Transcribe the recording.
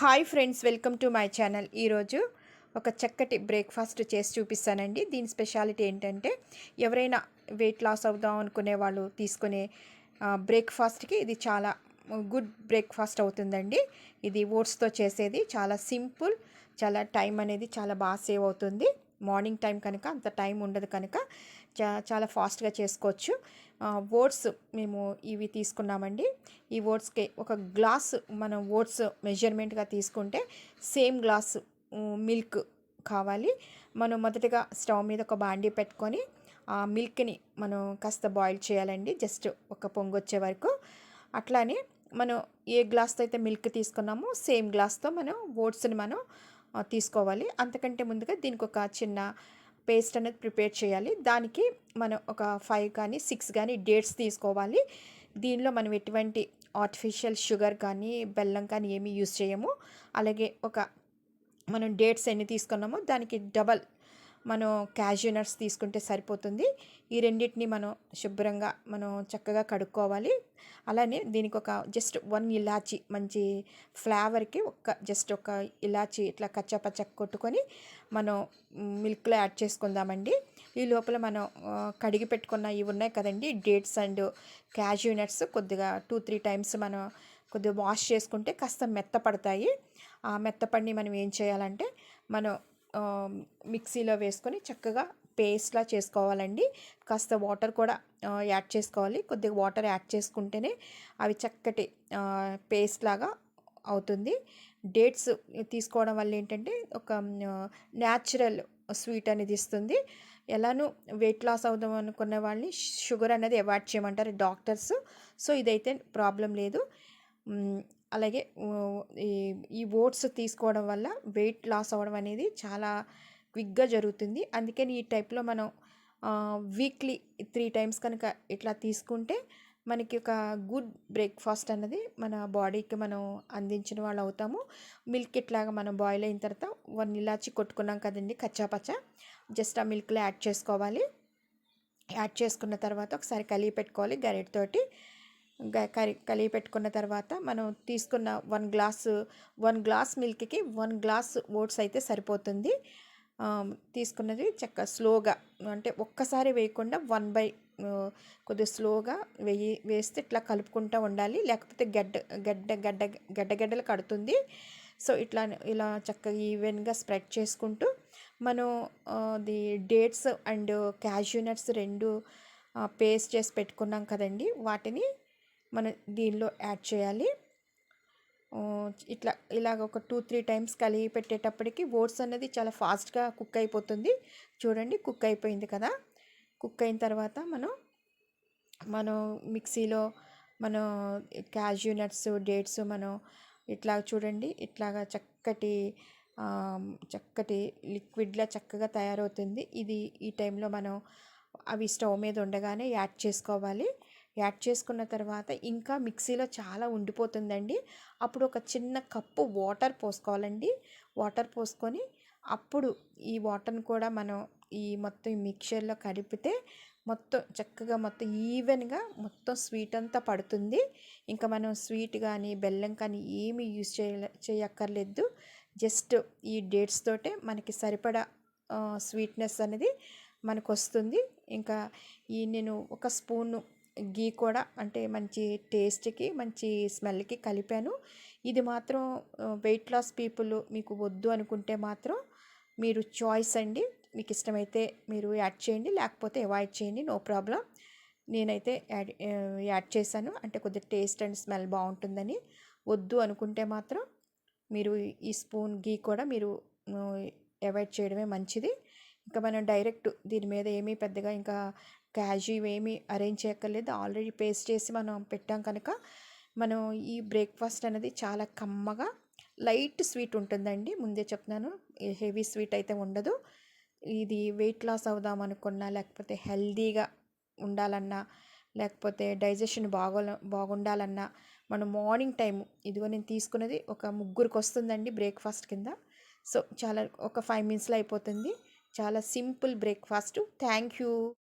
Hi friends welcome to my channel. ఈరోజు ఒక చక్కటి బ్రేక్ఫాస్ట్ చేసి చూపిస్తానండి. దీని స్పెషాలిటీ ఏంటంటే ఎవరైనా వెయిట్ లాస్ అవుదాం అనుకునే వాళ్ళు తీసుకునే బ్రేక్ఫాస్ట్కి ఇది చాలా గుడ్ బ్రేక్ఫాస్ట్ అవుతుందండి. ఇది ఓట్స్తో చేసేది. చాలా సింపుల్ చాలా టైం అనేది చాలా బాగా సేవ్ అవుతుంది. మార్నింగ్ టైం కనుక అంత టైం ఉండదు కనుక చా చాలా ఫాస్ట్గా చేసుకోవచ్చు. ఓట్స్ మేము ఇవి తీసుకున్నామండి. ఈ ఓట్స్కి ఒక గ్లాస్ మనం ఓట్స్ మెజర్మెంట్గా తీసుకుంటే సేమ్ గ్లాస్ మిల్క్ కావాలి. మనం మొదటగా స్టవ్ మీద ఒక బాండీ పెట్టుకొని ఆ మిల్క్ని మనం కాస్త బాయిల్ చేయాలండి జస్ట్ ఒక పొంగు వచ్చే వరకు. అట్లానే మనం ఏ గ్లాస్తో అయితే మిల్క్ తీసుకున్నామో సేమ్ గ్లాస్తో మనం ఓట్స్ని మనం తీసుకోవాలి. అంతకంటే ముందుగా దీనికి ఒక చిన్న పేస్ట్ అనేది ప్రిపేర్ చేయాలి. దానికి మనం ఒక ఫైవ్ కానీ సిక్స్ కానీ డేట్స్ తీసుకోవాలి. దీనిలో మనం ఎటువంటి ఆర్టిఫిషియల్ షుగర్ కానీ బెల్లం కానీ ఏమీ యూజ్ చేయము. అలాగే ఒక మనం డేట్స్ ఎన్ని తీసుకున్నామో దానికి డబల్ మనం క్యాష్యూ నట్స్ తీసుకుంటే సరిపోతుంది. ఈ రెండింటిని మనం శుభ్రంగా మనం చక్కగా కడుక్కోవాలి. అలానే దీనికి ఒక జస్ట్ వన్ ఇలాచి మంచి ఫ్లేవర్కి ఒక జస్ట్ ఒక ఇలాచి ఇట్లా కచ్చపచ్చ కొట్టుకొని మనం మిల్క్లో యాడ్ చేసుకుందామండి. ఈ లోపల మనం కడిగి పెట్టుకున్న ఇవి ఉన్నాయి కదండి డేట్స్ అండ్ క్యాష్యూ నట్స్ కొద్దిగా టూ త్రీ టైమ్స్ మనం కొద్దిగా వాష్ చేసుకుంటే కాస్త మెత్తపడతాయి. ఆ మెత్తపడిని మనం ఏం చేయాలంటే మనం మిక్సీలో వేసుకొని చక్కగా పేస్ట్లా చేసుకోవాలండి. కాస్త వాటర్ కూడా యాడ్ చేసుకోవాలి. కొద్దిగా వాటర్ యాడ్ చేసుకుంటేనే అవి చక్కటి పేస్ట్ లాగా అవుతుంది. డేట్స్ తీసుకోవడం వల్ల ఏంటంటే ఒక న్యాచురల్ స్వీట్ అనేది ఇస్తుంది. ఎలానూ వెయిట్ లాస్ అవుదాం అనుకున్న వాళ్ళని షుగర్ అనేది అవాయిడ్ చేయమంటారు డాక్టర్స్. సో ఇదైతే ప్రాబ్లం లేదు. అలాగే ఈ ఓట్స్ తీసుకోవడం వల్ల వెయిట్ లాస్ అవ్వడం అనేది చాలా క్విక్గా జరుగుతుంది. అందుకని ఈ టైప్లో మనం వీక్లీ త్రీ టైమ్స్ కనుక ఇట్లా తీసుకుంటే మనకి ఒక గుడ్ బ్రేక్ఫాస్ట్ అన్నది మన బాడీకి మనం అందించిన వాళ్ళు అవుతాము. మిల్క్ ఇట్లాగా మనం బాయిల్ అయిన తర్వాత వన్ ఇలాచి కొట్టుకున్నాం కదండి కచ్చాపచ్చ జస్ట్ ఆ మిల్క్లో యాడ్ చేసుకోవాలి. యాడ్ చేసుకున్న తర్వాత ఒకసారి కలిగి పెట్టుకోవాలి గరిటతోటి. కరి కలిగి పెట్టుకున్న తర్వాత మనం తీసుకున్న వన్ గ్లాసు వన్ గ్లాస్ మిల్క్కి వన్ గ్లాస్ ఓట్స్ అయితే సరిపోతుంది. తీసుకున్నది చక్క స్లోగా అంటే ఒక్కసారి వేయకుండా వన్ బై కొద్దిగా స్లోగా వేయి వేస్తే ఇట్లా కలుపుకుంటూ ఉండాలి. లేకపోతే గడ్డ గడ్డ గడ్డ గడ్డ గడ్డలు కడుతుంది. సో ఇట్లా ఇలా చక్కగా ఈవెన్గా స్ప్రెడ్ చేసుకుంటూ మనం ది డేట్స్ అండ్ క్యాష్యూనట్స్ రెండు పేస్ట్ చేసి పెట్టుకున్నాం కదండి వాటిని మనం దీనిలో యాడ్ చేయాలి. ఇట్లా ఇలాగ ఒక టూ త్రీ టైమ్స్ కలిగి పెట్టేటప్పటికి ఓట్స్ అనేది చాలా ఫాస్ట్గా కుక్ అయిపోతుంది. చూడండి కుక్ అయిపోయింది కదా. కుక్ అయిన తర్వాత మనం మనం మిక్సీలో మనం క్యాజ్యూ నట్స్ డేట్స్ మనం ఇట్లా చూడండి ఇట్లాగా చక్కటి చక్కటి లిక్విడ్లా చక్కగా తయారవుతుంది. ఇది ఈ టైంలో మనం అవి స్టవ్ మీద ఉండగానే యాడ్ చేసుకోవాలి. యాడ్ చేసుకున్న తర్వాత ఇంకా మిక్సీలో చాలా ఉండిపోతుందండి. అప్పుడు ఒక చిన్న కప్పు వాటర్ పోసుకోవాలండి. వాటర్ పోసుకొని అప్పుడు ఈ వాటర్ని కూడా మనం ఈ మొత్తం ఈ మిక్చర్లో కలిపితే మొత్తం చక్కగా మొత్తం ఈవెన్గా మొత్తం స్వీట్ అంతా పడుతుంది. ఇంకా మనం స్వీట్ కానీ బెల్లం కానీ ఏమి యూజ్ చేయ చేయక్కర్లేదు. జస్ట్ ఈ డేట్స్ తోటే మనకి సరిపడా స్వీట్నెస్ అనేది మనకు వస్తుంది ఇంకా ఈ నేను ఒక స్పూను గీ కూడా అంటే మంచి టేస్ట్కి మంచి స్మెల్కి కలిపాను. ఇది మాత్రం వెయిట్ లాస్ పీపుల్ మీకు వద్దు అనుకుంటే మాత్రం మీరు చాయిస్ అండి. మీకు ఇష్టమైతే మీరు యాడ్ చేయండి లేకపోతే అవాయిడ్ చేయండి నో ప్రాబ్లం నేనైతే యాడ్ యాడ్ చేశాను. అంటే కొద్దిగా టేస్ట్ అండ్ స్మెల్ బాగుంటుందని. వద్దు అనుకుంటే మాత్రం మీరు ఈ స్పూన్ గీ కూడా మీరు అవాయిడ్ చేయడమే మంచిది. ఇంకా మనం డైరెక్ట్ దీని మీద ఏమీ పెద్దగా ఇంకా క్యాజు ఇవేమీ అరేంజ్ చేయక్కర్లేదు. ఆల్రెడీ పేస్ట్ చేసి మనం పెట్టాం కనుక మనం ఈ బ్రేక్ఫాస్ట్ అనేది చాలా కమ్మగా లైట్ స్వీట్ ఉంటుందండి. ముందే చెప్తున్నాను హెవీ స్వీట్ అయితే ఉండదు. ఇది వెయిట్ లాస్ అవుదాం అనుకున్నా లేకపోతే హెల్దీగా ఉండాలన్నా లేకపోతే డైజెషన్ బాగో బాగుండాలన్నా మనం మార్నింగ్ టైం ఇదిగో నేను తీసుకున్నది ఒక ముగ్గురికి వస్తుందండి బ్రేక్ఫాస్ట్ కింద. సో చాలా ఒక ఫైవ్ మినిట్స్లో అయిపోతుంది. చాలా సింపుల్ బ్రేక్ఫాస్ట్. Thank you.